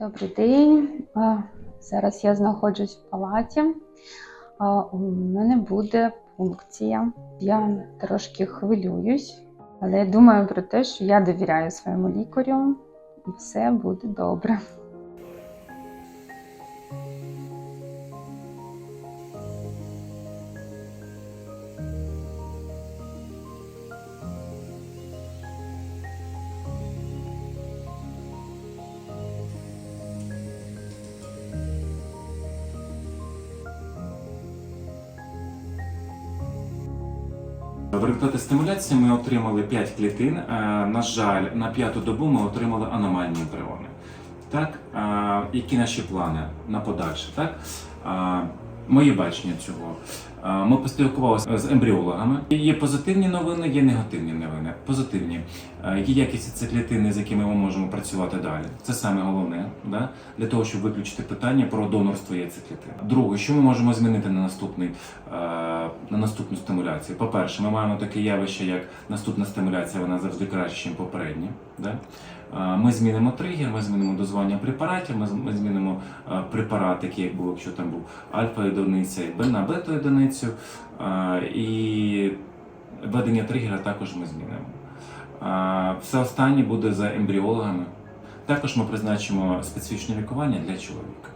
Добрий день. Зараз я знаходжусь в палаті. У мене буде пункція. Я трошки хвилююсь, але я думаю про те, що я довіряю своєму лікарю і все буде добре. В результаті стимуляції ми отримали 5 клітин. Е, На жаль, на п'яту добу ми отримали аномальні ембріони. Так, е, які наші плани на подальше? Так, Е, моє бачення цього. Е, Ми поспілкувалися з ембріологами. Є позитивні новини, є негативні новини. Позитивні Е, є якість ці клітини, з якими ми можемо працювати далі. Це саме головне да? для того, щоб виключити питання про донорство яйцеклітин. Друге, що ми можемо змінити на наступний е, на наступну стимуляцію. По-перше, ми маємо таке явище, як наступна стимуляція, вона завжди краще, ніж попередня. Да? Е, Ми змінимо тригер, ми змінимо дозвання препаратів, ми змінимо е, препарат, який був, якщо там був альфа-одиниця і бета-одиницю, е, і ведення тригера також ми змінимо. Е, Все останнє буде за ембріологами. Також ми призначимо специфічне лікування для чоловіка.